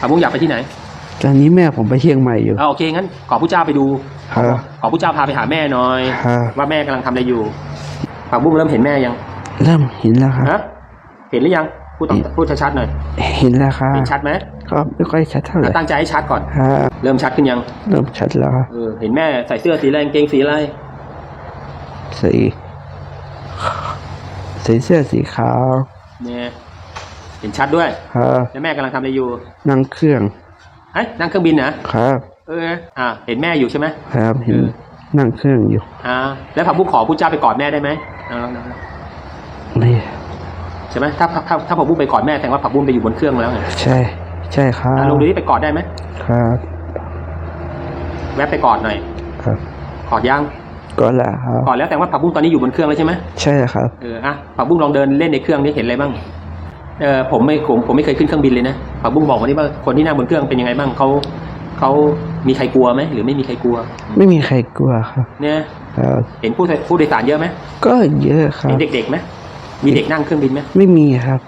ผักบุ้งอยากไปที่ไหนตอนนี้แม่ผมไปเชียงใหม่อยู่อ่าโอเคงั้นขอผู้เจ้าไปดูครับขอผู้เจ้าพาไปหาแม่หน่อยครับว่าแม่กำลังทำอะไรอยู่ผักบุ้งเริ่มเห็นแม่ยังเริ่มเห็นแล้วครับ ฮะเห็นหรือยังพูดต้องพูดชัดๆหน่อยเห็นแล้วครับเห็นชัดไหมก็ไม่ค่อยชัดเท่าไหร่ตั้งใจให้ชัดก่อนครับเริ่มชัดขึ้นยังเริ่มชัดแล้วครับเออเห็นแม่ใส่เสื้อสีอะไรกางเกงสีอะไรสีสีเสื้อสีขาวเนี่ย เห็นชัดด้วยครับแล้วแม่กำลังทำอะไรอยู่นั่งเครื่องเฮ้ยนั่งเครื่องบินนะครับ เอออ่าเห็นแม่อยู่ใช่ไหม ครับเห็นเออนั่งเครื่องอยู่อ่าแล้วผักบุ้งขอผู้เจ้าไปกอดแม่ได้ไหมเอาลองๆไม่ใช่ไหมถ้าถ้าถ้าผักบุ้งไปกอดแม่แสดงว่าผักบุ้งไปอยู่บนเครื่องแล้วไงใช่ ใช่ครับอะลองดูที่ไปกอดได้ไหมครับแวะไปกอดหน่อยครับกอดยังก็แหละครับ กอดแล้วแต่ว่าผักบุ้งตอนนี้อยู่บนเครื่องแล้วใช่ไหมใช่ครับ เอออะผักบุ้งลองเดินเล่นในเครื่องนี้เห็นอะไรบ้าง เออผมไม่ผมผมไม่เคยขึ้นเครื่องบินเลยนะผักบุ้งบอกมาดิว่าคนที่นั่งบนเครื่องเป็นยังไงบ้างเขาเขามีใครกลัวไหมหรือไม่มีใครกลัว ไม่มีใครกลัวครับเนี่ยครับเห็นผู้ผู้โดยสารเยอะไหมก็เยอะครับเห็นเด็กๆไหมมีเด็กนั่งเครื่องบินไหมไม่มีครับ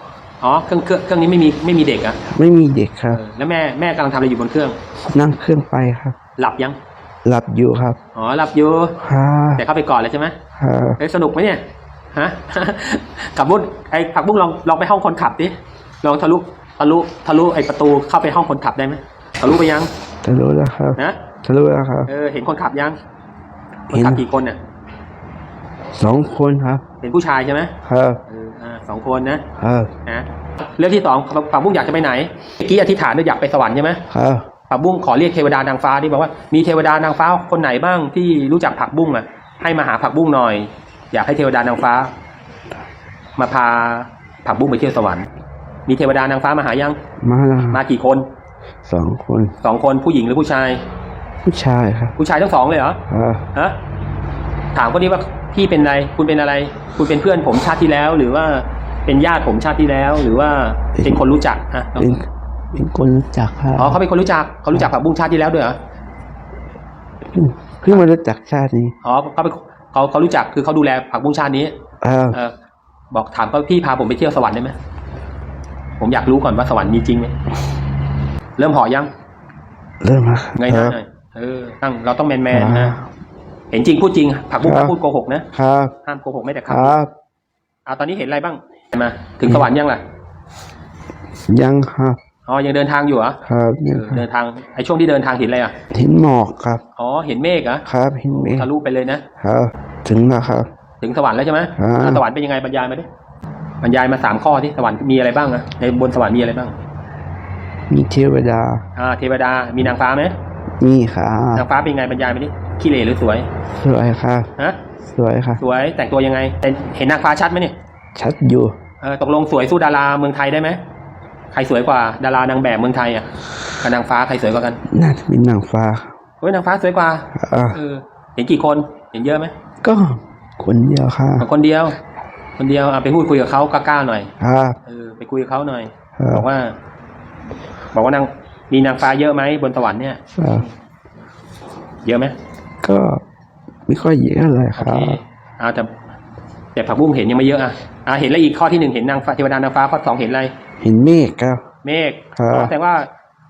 อ๋อเครื่องเครื่องเครื่องนี้ไม่มีไม่มีเด็กอะไม่มีเด็กคเอรับ อแล้วแม่แม่กำลังทำอะไรอยู่บนเครื่อง นั่งเครื่องไปครับ หลับยังหลับอยู่ครับอ๋อหลับอยู่ครับแต่เข้าไปกอดแล้วใช่ไหมครับเอ้ยสนุกไหมเนี่ย ฮะขับบุ้งไอ้ผักบุ้งลองลองไปห้องคนขับดิลองทะลุทะลุทะลุไอ้ประตูเข้าไปห้องคนขับได้ไหมทะลุไปยังทะลุแล้วครับนะทะลุแล้วครับเออเห็นคนขับยังคนเห็นขับกี่คนเนี่ยสองคนครับเป็นผู้ชายใช่ไหมครับเอออ่าสองคนนะครับนะเรื่องที่สองผักบุ้งอยากจะไปไหนเมื่อกี้อธิษฐานว่าอยากไปสวรรค์ใช่ไหมครับผักบุ้งขอเรียกเทวดานางฟ้าที่บอกว่ามีเทวดานางฟ้าคนไหนบ้างที่รู้จักผักบุ้งอะให้มาหาผักบุ้งหน่อย อยากให้เทวดานางฟ้า มาพาผักบุ้งไปเที่ยวสวรรค์ มีเทวดานางฟ้ามาหายัง มาแล้วมากี่คนสองคนสองคนผู้หญิงหรือผู้ชาย ผู้ชายครับผู้ชายทั้งสองเลยเหรอครับฮะถามคนนี้ว่าพี่เป็นอะไร คุณเป็นอะไร คุณเป็นเพื่อนผมชาติที่แล้ว หรือว่าเป็นญาติผมชาติที่แล้ว หรือว่าเป็นคนรู้จักฮะเป็นเป็นคนรู้จักครับอ๋อเขาเป็นคนรู้จักเขารู้จักผักบุ้งชาติที่แล้วด้วยเหรอเพิ่งเพิ่งมารู้จักชาตินี้อ๋อเขาเป็น เขาเขารู้จักคือเขาดูแลผักบุ้งชาตินี้ครับเออบอกถามเขาพี่พาผมไปเที่ยวสวรรค์ได้ไหมผมอยากรู้ก่อนว่าสวรรค์มีจริงไหมเริ่มห่อยัง เริ่มมาไงคนะรับหน่อยเออตั้งเราต้องแมนแมนครันะบเห็นจริงพูดจริง ผักบุ้งครัห้าบมพูดโกหกนะครับห้ามโกหกไม่แต่คคำรับอ่าตอนนี้เห็นอะไรบ้างมาถึงสวรรค์ยังล่ะ ยังครับ อ๋อยังเดินทางอยู่เหรอครับเอยังอครับเดินทางไอ้ช่วงที่เดินทางเห็นอะไรอะเห็นหมอกครับ อ๋อเห็นเมฆเหรอครับเห็นไหมทะลุไปเลยนะครับ ถึงแล้วครับ ถึงสวรรค์แล้วใช่ไหมครับอะสวรรค์เป็นยังไงบรรยายมาดิบรรยายมาสามข้อที่สวรรค์มีอะไรบ้างอะในบนสวรรค์มีอะไรบ้างมีเทวดาอ่าเทวดามีนางฟ้าไหมมีครับนางฟ้าเป็นยังไงบรรยายมาดิขี้เหร่หรือสวยสวยครับ ฮะสวยครับ สวยแต่งตัวยังไงแต่เห็นนางฟ้าชัดไหมเนี่ยชัดอยู่เออตกลงสวยสู้ดาราเมืองไทยได้ไหม ใครสวยกว่าดารานางแบบเมืองไทยอะกับนางฟ้าใครสวยกว่ากันน่าจะเป็นนางฟ้าครับเฮ้ยนางฟ้าสวยกว่าอ่าเออเห็นกี่คนเห็นเยอะไหมก็คนเดียวครับเอาคนเดียว คนเดียวอะไปพูดคุยกับเขากล้าๆหน่อยครับเออไปคุยกับเขาหน่อยครับบอกว่า บอกว่านางมีนางฟ้าเยอะไหมบนสวรรค์เนี่ยครับเยอะไหมก็ไม่ค่อยเยอะเลยคโอรัเคบเอาแต่แต่ผักบุ้งเห็นยังไม่เยอะอะอะเห็นแล้วอีกข้อที่หนึ่งเห็นนางฟ้าเทวดานางฟ้าข้อสองเห็นอะไร เห็นเมฆครับ เมฆครับอ๋อแสดงว่า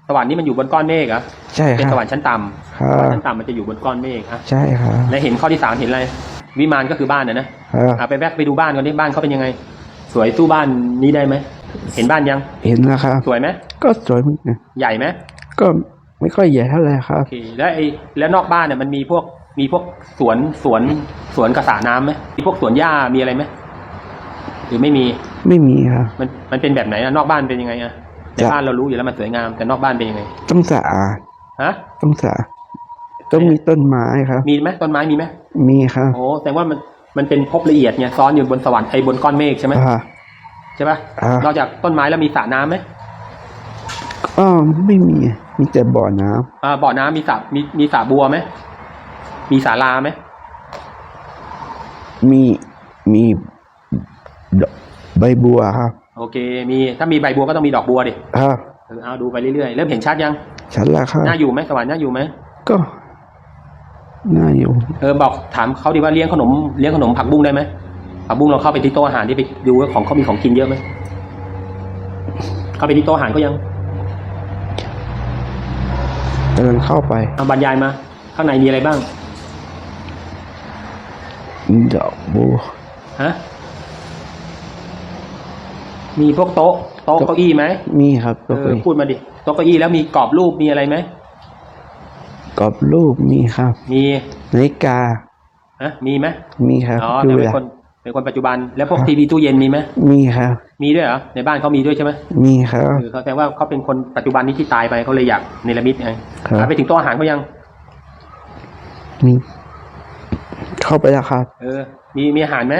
สวรรค์นี้มันอยู่บนก้อนเมฆเหรอะใช่คเป็นรับสวรรค์ชั้นต่ำครัสวรรบค์ชั้นต่ำมันจะอยู่บนก้อนเมฆอะใช่ครับและเห็นข้อที่สามเห็นอะไรวิมานก็คือบ้านนะนะครับอะไปแวะไปดูบ้านก่อนดิบ้านเขาเป็นยังไง สวยสู้บ้านนี้ได้ไหมเห็นบ้านยัง เห็นแล้วครับสวยไหมก็สวยเหมือนกันใหญ่ไหมก็ไม่ค่อยใหญ่เท่าไหร่ครับโอเคแล้วไอ้แล้วนอกบ้านเนี่ยมันมีพวกมีพวกสวนสวนสวนกระสาน้ำไหมมีพวกสวนหญ้ามีอะไรไหม หรือไม่มีไม่มีครับมันมันเป็นแบบไหนอะนอกบ้านเป็นยังไงอะในจะบ้านเรารู้อยู่แล้วมันสวยงามแต่นอกบ้านเป็นยังไง ต้องสะอาดฮะต้องสะอาดต้องมีต้นไม้ครับ มีไหมต้นไม้มีไหมมีครับโอ้แต่ว่ามันมันเป็นภพละเอียดเนี่ยซ้อนอยู่บนสวรรค์ไอ้บนก้อนเมฆใช่ไหมอ่าใช่ปะอ่านอกจากต้นไม้แล้วมีสระน้ำไหมอ๋อไม่มี มีแต่บ่อน้ำอ่าบ่อน้ำมีสระมีมีสระบัวไหมมีศาลาไหมมีมีดอก ใบบัวครับโอเค มีถ้ามีใบบัวก็ต้องมีดอกบัวดิครับเออเอาดูไปเรื่อยๆเริ่มเห็นชัดยังฉันละครับน่าอยู่ไหมสวรรค์น่าอยู่ไหมก็น่าอยู่เออบอกถามเขาดีว่าเลี้ยงขนมเลี้ยงขนมผักบุ้งได้ไหมผักบุ้งเราเข้าไปที่โต๊ะอาหารที่ไปดูว่าของเขามีของกินเยอะไหมเข้าไปที่โต๊ะอาหารก็ยังเดินเข้าไปเอาบรรยายมา ข้างในมีอะไรบ้างดอกบัวฮะ มีพวกโต๊ะโต๊ะเก้าอี้ไหมมีครับเอก็อเคยพูดมาดิโต๊ะเก้าอี้แล้วมีกรอบรูปมีอะไรไหมกรอบรูปมีครับมีนาฬิกาฮะมีไหมมีครับอ๋อดูแต่เป็นแลคนเป็นคนปัจจุบันแล้วพวกทีวีตู้เย็นมีไหมมีครับ มีด้วยเหรอในบ้านเขามีด้วยใช่ไหมมีครับ เออเขาแสดงว่าเขาเป็นคนปัจจุบันนี้ที่ตายไปเขาเลยอยากเนรมิตไงครับอะไปถึงโต๊ะอาหารเขายัง มีเข้าไปแล้วครับ เออ มีมีอาหารไหม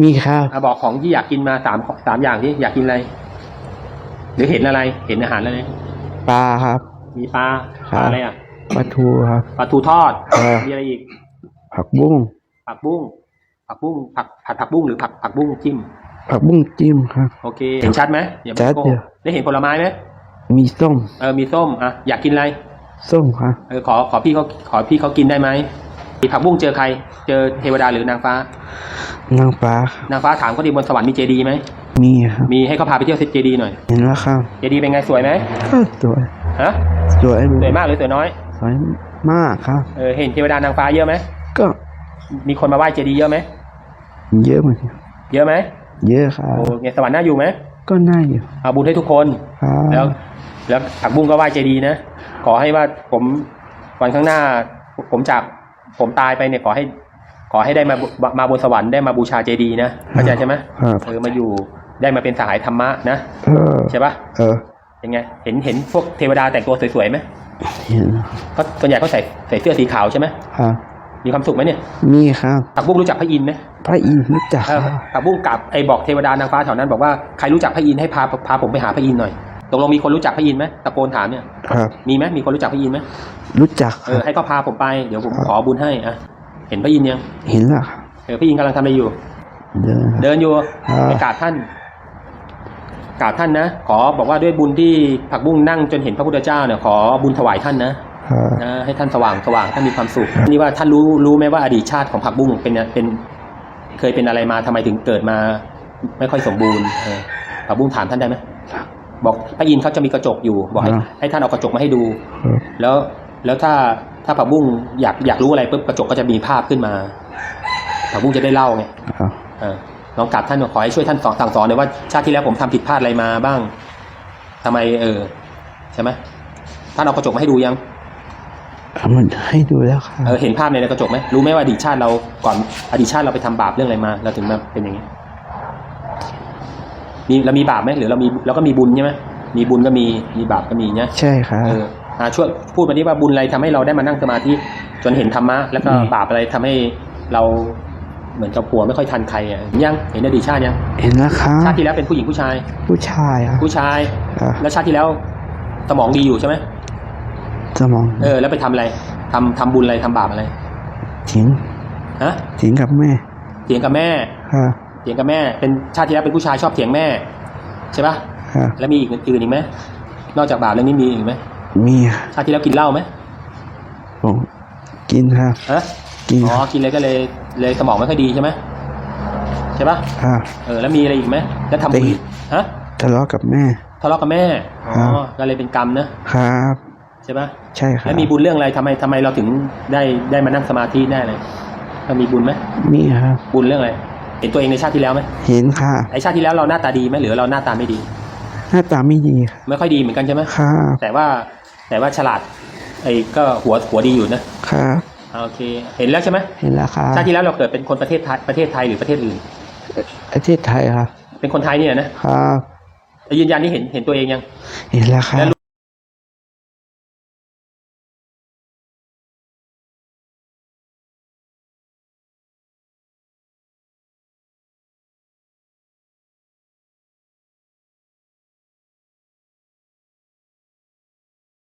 มีครับอะบอกของที่อยากกินมาสามสามอย่างที่อยากกินอะไร หรือเห็นอะไร เห็นอาหารอะไร ปลาครับ มีปลาครับปลาอะไรอะปลาทูครับ ปลาทูทอดครับมีอะไรอีก ผักบุ้งผักบุ้ง ผักบุ้ง ผักผัดผักบุ้งหรือผักผักบุ้งจิ้ม ผักบุ้งจิ้มครับ โอเค เห็นชัดไหมอย่าไปชัดโกเดีงยวได้เห็นผลไม้ไหมมีส้มเออ มีส้ม อะ อยากกินอะไร ส้มครับ เออ ขอ ขอพี่เขาขอพี่เขากินได้ไหมมี ผักบุ้งเจอใคร เจอเทวดาหรือนางฟ้า นางฟ้าครับนางฟ้าถามเขาดีบนสวรรค์มีเจดีย์ไหมมีครับ มีให้เขาพาไปเที่ยวเจดีย์หน่อยเห็นแล้วครับเจดีย์เป็นไงสวยไหมก็สวยฮะสวยสวยมากหรือสวยน้อยสวยมากครับ เออเห็นเทวดานางฟ้าเยอะไหมก็มีคนมาไหว้เจดีย์เยอะไหมเยอะเหมือนกันเยอะไหมเยอะครับโอ้เงสวรรค์น่าอยู่ไหมก็น่าอยู่เอาบุญให้ทุกคนครับแล้ว แล้วผักบุ้งก็ไหว้เจดีย์นะขอให้ว่าผมวันข้างหน้าผมจาก ผมตายไปเนี่ยขอให้ ขอให้ได้มามามาบนสวรรค์ได้มาบูชาเจดีย์นะเข้าใจใช่ไหมครับเออมาอยู่ได้มาเป็นสหายธรรมะนะเออใช่ปะเออยังไงเห็นเห็นพวกเทวดาแต่งตัวสวยๆไหมเห็นแล้วก็ส่วนใหญ่เขาใส่ใส่เสื้อสีขาวใช่ไหมครับมีความสุขไหมเนี่ย มีครับผักบุ้งรู้จักพระอินทร์ไหมพระอินทร์รู้จักเออครับผักบุ้งกลับไอ้บอกเทวดานางฟ้าแถวนั้นบอกว่าใครรู้จักพระอินทร์ให้พาพาผมไปหาพระอินทร์หน่อย ตกลงมีคนรู้จักพระอินทร์ไหมตะโกนถามเนี่ยครับ มีไหมมีคนรู้จักพระอินทร์ไหมรู้จักคเอรัอบ ให้เขาพาผมไปเดี๋ยวผมขอบุญให้อะเห็นพระอินทร์ยังเห็นแล้วครับเออพระอินทร์กำลังทำอะไรอยู่ เดินครับเดินอยู่อ่าไปกราบท่านกราบท่านนะขอบอกว่าด้วยบุญที่ผักบุ้งนั่งจนเห็นพระพุทธเจ้าเนี่ยขอบุญถวายท่านนะครับ นะให้ท่านสว่างสว่างท่านมีความสุขนี่ว่าท่านรู้รู้ไหมว่าอดีตชาติของผักบุ้งเป็นเป็น เคยเป็นอะไรมาทำไมถึงเกิดมา ไม่ค่อยสมบูรณ์เออผักบุ้งถามท่านได้ไหมบ อกพระอินทร์เขาจะมีกระจกอยู่บอกให้ให้ท่านเอากระจกมาให้ดูครับแล้วแล้วถ้าถ้าผักบุ้งอยากอยากรู้อะไรปุ๊บกระจกก็จะมีภาพขึ้นมาผักบุ้งจะได้เล่าไงครับเออลองกราบท่านขอให้ช่วยท่านสอนสั่งสอนหน่อยว่าชาติที่แล้วผมทำผิดพลาดอะไรมาบ้างทำไมเออใช่ไหมท่านเอากระจกมาให้ดูยังเอามันให้ดูแล้วครับเออเห็นภาพในกระจกไหมรู้ไหมว่าอดีตชาติเราก่อนอดีตชาติเราไปทำบาปเรื่องอะไรมา เราถึงมาเป็นอย่างนี้ มีเรามีบาปไหมหรือเรามีเราก็มีบุญใช่ไหมมีบุญก็มีมีบาปก็มีเนี่ยใช่ครับเอออ่าช่วยพูดมาดิว่าบุญอะไรทำให้เราได้มานั่งสมาธิจนเห็นธรรมะแล้วก็อืมบาปอะไรทำให้เราเหมือนกับผัวไม่ค่อยทันใครอะยังเห็นอดีตชาติยังเห็นแล้วครับชาติที่แล้วเป็นผู้หญิงผู้ชาย ผู้ชายครับผู้ชายครับแล้วชาติที่แล้วสมองดีอยู่ใช่ไหมสมองเออ แล้วไปทำอะไรทำทำบุญอะไรทำบาปอะไรทิ้งฮะทิ้งกับแม่เถียงกับแม่ครับ เถียงกับแม่ เป็นชาติที่แล้วเป็นผู้ชายชอบเถียงแม่ใช่ปะครับแล้วมีอีกอื่นอีกไหมนอกจากบาปเรื่องนี้มีอีกไหมมีครับชาติที่แล้วกินเหล้าไหมผมกินครับฮะกินอ๋อครับกินเลยก็เลยเลยสมองไม่ค่อยดีใช่ไหมใช่ปะครับเออแล้วมีอะไรอีกไหมแล้วทำบุญตีฮะทะเลาะกับแม่ ทะเลาะกับแม่อ๋อครับก็เลยเป็นกรรมนะครับใช่ปะใช่ครับแล้วมีบุญเรื่องอะไรทำไมทำไมเราถึงได้ได้มานั่งสมาธิได้เลยเรามีบุญไหมมีครับ บุญเรื่องอะไร เห็นตัวเองในชาติที่แล้วไหมเห็นค่ะไอชาติที่แล้วเราหน้าตาดีไหมหรือเราหน้าตาไม่ดี หน้าตาไม่ดีครับไม่ค่อยดีเหมือนกันใช่ไหมครับแต่ว่าแต่ว่าฉลาด ไอ้ก็หัวหัวดีอยู่นะครับอ่าโอเค เห็นแล้วใช่ไหมเห็นแล้วครับชาติที่แล้วเราเกิดเป็นคนประเทศไทยประเทศไทยหรือประเทศอื่นประเทศไทยครับเป็นคนไทยเนี่ยนะครับแต่ยืนยันนี่เห็นเห็นตัวเองยัง เห็นแล้วครับ